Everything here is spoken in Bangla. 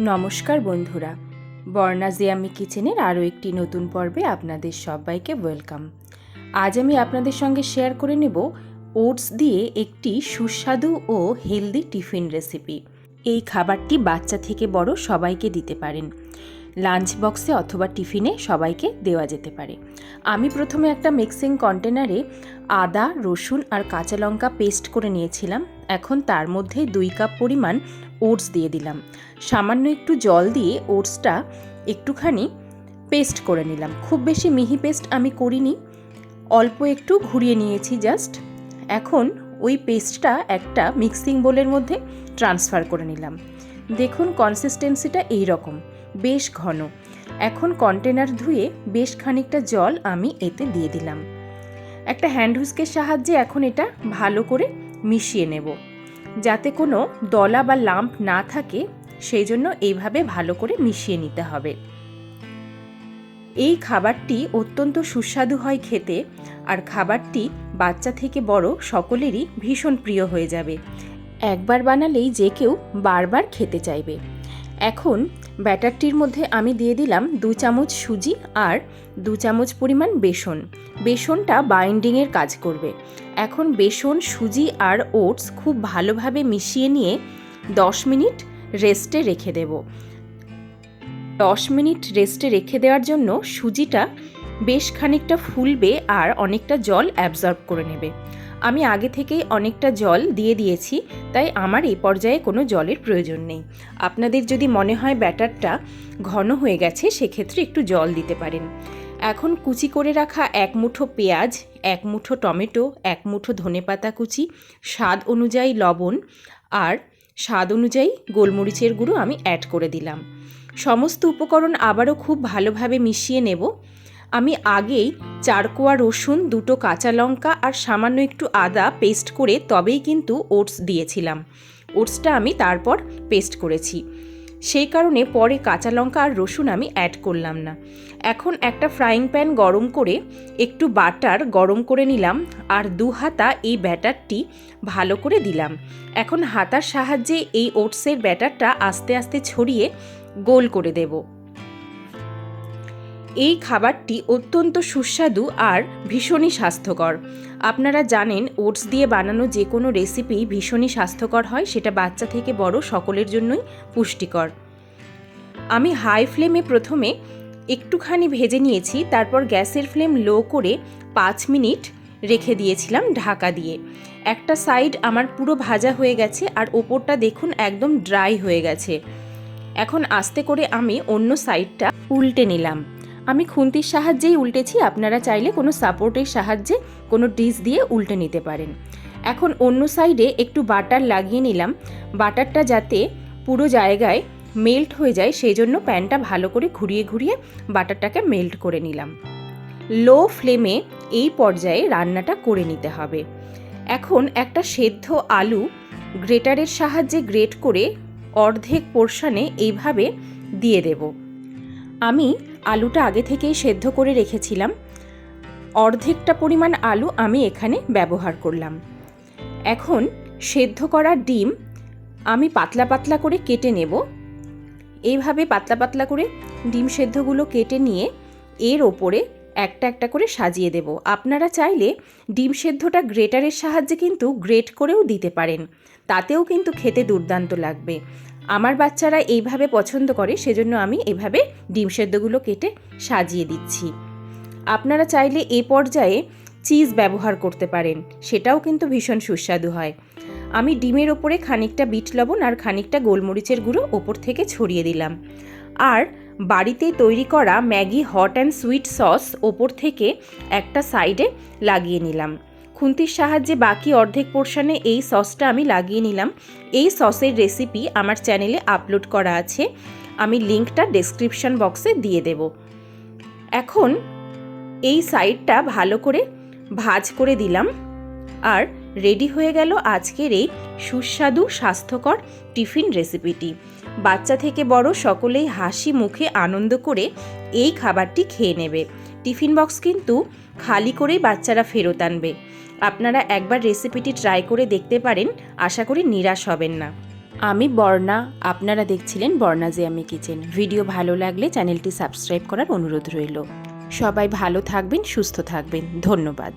নমস্কার বন্ধুরা, বর্ণা বর্ণাজিয়ামি কিচেনের আরও একটি নতুন পর্বে আপনাদের সবাইকে ওয়েলকাম। আজ আমি আপনাদের সঙ্গে শেয়ার করে নেব ওটস দিয়ে একটি সুস্বাদু ও হেলদি টিফিন রেসিপি। এই খাবারটি বাচ্চা থেকে বড় সবাইকে দিতে পারেন। লাঞ্চ বক্সে অথবা টিফিনে সবাইকে দেওয়া যেতে পারে। আমি প্রথমে একটা মিক্সিং কন্টেনারে আদা, রসুন আর কাঁচা লঙ্কা পেস্ট করে নিয়েছিলাম। এখন তার মধ্যে দুই কাপ পরিমাণ ওটস দিয়ে দিলাম। সামান্য একটু জল দিয়ে ওটসটা একটুখানি পেস্ট করে নিলাম। খুব বেশি মিহি পেস্ট আমি করিনি, অল্প একটু ঘুরিয়ে নিয়েছি জাস্ট। এখন ওই পেস্টটা একটা মিক্সিং বোলের মধ্যে ট্রান্সফার করে নিলাম। দেখুন কনসিস্টেন্সিটা এই রকম বেশ ঘন। এখন কন্টেনার ধুয়ে বেশ খানিকটা জল আমি এতে দিয়ে দিলাম। একটা হ্যান্ড হুইস্কের সাহায্যে এখন এটা ভালো করে মিশিয়ে নেব। যাতে কোনো দলা বা লাম্প না থাকে, সেই জন্য এইভাবে ভালো করে মিশিয়ে নিতে হবে। এই খাবারটি অত্যন্ত সুস্বাদু হয় খেতে আর খাবারটি বাচ্চা থেকে বড় সকলেরই ভীষণ প্রিয় হয়ে যাবে। একবার বানালেই যে কেউ বারবার খেতে চাইবে। এখন ব্যাটারটির মধ্যে আমি দিয়ে দিলাম দু চামচ সুজি আর দু চামচ পরিমাণ বেসন। বেসনটা বাইন্ডিংয়ের কাজ করবে। এখন বেসন, সুজি আর ওটস খুব ভালোভাবে মিশিয়ে নিয়ে দশ মিনিট রেস্টে রেখে দেব। দশ মিনিট রেস্টে রেখে দেওয়ার জন্য সুজিটা বেশ খানিকটা ফুলবে আর অনেকটা জল অ্যাবজর্ব করে নেবে। আমি আগে থেকেই অনেকটা জল দিয়ে দিয়েছি, তাই আমার এই পর্যায়ে কোনো জলের প্রয়োজন নেই। আপনাদের যদি মনে হয় ব্যাটারটা ঘন হয়ে গেছে, সেক্ষেত্রে একটু জল দিতে পারেন। এখন কুচি করে রাখা এক মুঠো পেঁয়াজ, এক মুঠো টমেটো, এক মুঠো ধনেপাতা কুচি, স্বাদ অনুযায়ী লবণ আর স্বাদ অনুযায়ী গোলমরিচের গুঁড়ো আমি অ্যাড করে দিলাম। সমস্ত উপকরণ আবারও খুব ভালোভাবে মিশিয়ে নেব। আমি আগেই চারকোয়া রসুন, দুটো কাঁচা লঙ্কা আর সামান্য একটু আদা পেস্ট করে তবেই কিন্তু ওটস দিয়েছিলাম। ওটসটা আমি তারপর পেস্ট করেছি। সেই কারণে পরে কাঁচা লঙ্কা আর রসুন আমি অ্যাড করলাম না। এখন একটা ফ্রাইং প্যান গরম করে একটু বাটার গরম করে নিলাম আর দু হাতা এই ব্যাটারটি ভালো করে দিলাম। এখন হাতার সাহায্যে এই ওটসের ব্যাটারটা আস্তে আস্তে ছড়িয়ে গোল করে দেবো। এই খাবারটি অত্যন্ত সুস্বাদু আর ভীষণই স্বাস্থ্যকর। আপনারা জানেন, ওটস দিয়ে বানানো যে কোনো রেসিপি ভীষণই স্বাস্থ্যকর হয়, সেটা বাচ্চা থেকে বড় সকলের জন্যই পুষ্টিকর। আমি হাই ফ্লেমে প্রথমে একটুখানি ভেজে নিয়েছি, তারপর গ্যাসের ফ্লেম লো করে পাঁচ মিনিট রেখে দিয়েছিলাম ঢাকা দিয়ে। একটা সাইড আমার পুরো ভাজা হয়ে গেছে আর ওপরটা দেখুন একদম ড্রাই হয়ে গেছে। এখন আস্তে করে আমি অন্য সাইডটা উল্টে নিলাম। আমি খুন্তির সাহায্যেই উল্টেছি, আপনারা চাইলে কোনো সাপোর্টের সাহায্যে কোনো ডিশ দিয়ে উল্টে নিতে পারেন। এখন অন্য সাইডে একটু বাটার লাগিয়ে নিলাম। বাটারটা যাতে পুরো জায়গায় মেল্ট হয়ে যায়, সেই জন্য প্যানটা ভালো করে ঘুরিয়ে ঘুরিয়ে বাটারটাকে মেল্ট করে নিলাম। লো ফ্লেমে এই পর্যায়ে রান্নাটা করে নিতে হবে। এখন একটা সেদ্ধ আলু গ্রেটারের সাহায্যে গ্রেট করে অর্ধেক পোর্শনে এইভাবে দিয়ে দেব। আমি আলুটা আগে থেকেই সেদ্ধ করে রেখেছিলাম। অর্ধেকটা পরিমাণ আলু আমি এখানে ব্যবহার করলাম। এখন সেদ্ধ করা ডিম আমি পাতলা পাতলা করে কেটে নেব। এইভাবে পাতলা পাতলা করে ডিম সেদ্ধগুলো কেটে নিয়ে এর ওপরে একটা একটা করে সাজিয়ে দেব। আপনারা চাইলে ডিম সেদ্ধটা গ্রেটারের সাহায্যে কিন্তু গ্রেট করেও দিতে পারেন। তাতেও কিন্তু খেতে দুর্দান্ত লাগবে। আমার বাচ্চারা এইভাবে পছন্দ করে, সেজন্য আমি এভাবে ডিম সেদ্ধগুলো কেটে সাজিয়ে দিচ্ছি। আপনারা চাইলে এ পর্যায়ে চিজ ব্যবহার করতে পারেন, সেটাও কিন্তু ভীষণ সুস্বাদু হয়। আমি ডিমের ওপরে খানিকটা বিট লবণ আর খানিকটা গোলমরিচের গুঁড়ো ওপর থেকে ছড়িয়ে দিলাম। আর বাড়িতে তৈরি করা Maggi hot and sweet sauce ওপর থেকে একটা সাইডে লাগিয়ে নিলাম। খুন্তির সাহায্যে বাকি অর্ধেক পোর্শনে এই সসটা আমি লাগিয়ে নিলাম। এই সসের রেসিপি আমার চ্যানেলে আপলোড করা আছে। আমি লিঙ্কটা ডেসক্রিপশন বক্সে দিয়ে দেব। এখন এই সাইডটা ভালো করে ভাজ করে দিলাম। আর রেডি হয়ে গেল আজকের এই সুস্বাদু, স্বাস্থ্যকর টিফিন রেসিপিটি। বাচ্চা থেকে বড় সকলেই হাসি মুখে আনন্দ করে এই খাবারটি খেয়ে নেবে। টিফিন বক্স কিন্তু খালি করেই বাচ্চারা ফেরত আনবে। আপনারা একবার রেসিপিটি ট্রাই করে দেখতে পারেন, আশা করি নিরাশ হবেন না। আমি বর্ণা, আপনারা দেখছিলেন বর্ণা জিয়ামি কিচেন। ভিডিও ভালো লাগলে চ্যানেলটি সাবস্ক্রাইব করার অনুরোধ রইল। সবাই ভালো থাকবেন, সুস্থ থাকবেন। ধন্যবাদ।